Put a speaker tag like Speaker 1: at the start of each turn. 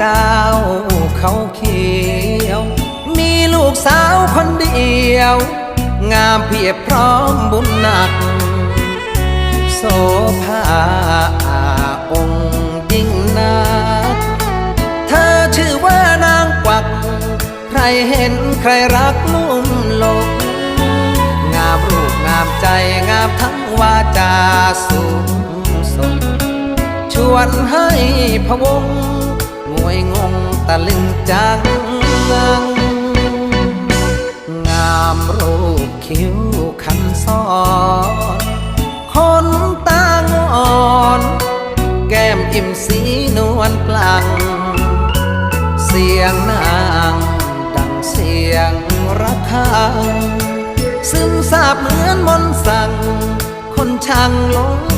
Speaker 1: เขาเขียว มีลูกสาวคนเดียว งามเพียบพร้อมบุญหนัก โสภาองค์ยิ่งนัก เธอชื่อว่านางกวัก ใครเห็นใครรักลุ่มหลงงามรูปงามใจงามทั้งวาจาสูงส่งชวนให้พะวง ตะลึงจังงามรูปคิ้วคันซ้อนคนตางอน แก้มอิ่มสีนวลกลางเสียงนางดังเสียงระฆัง ซึมซาบเหมือนมนต์สั่ง คนช่างหลง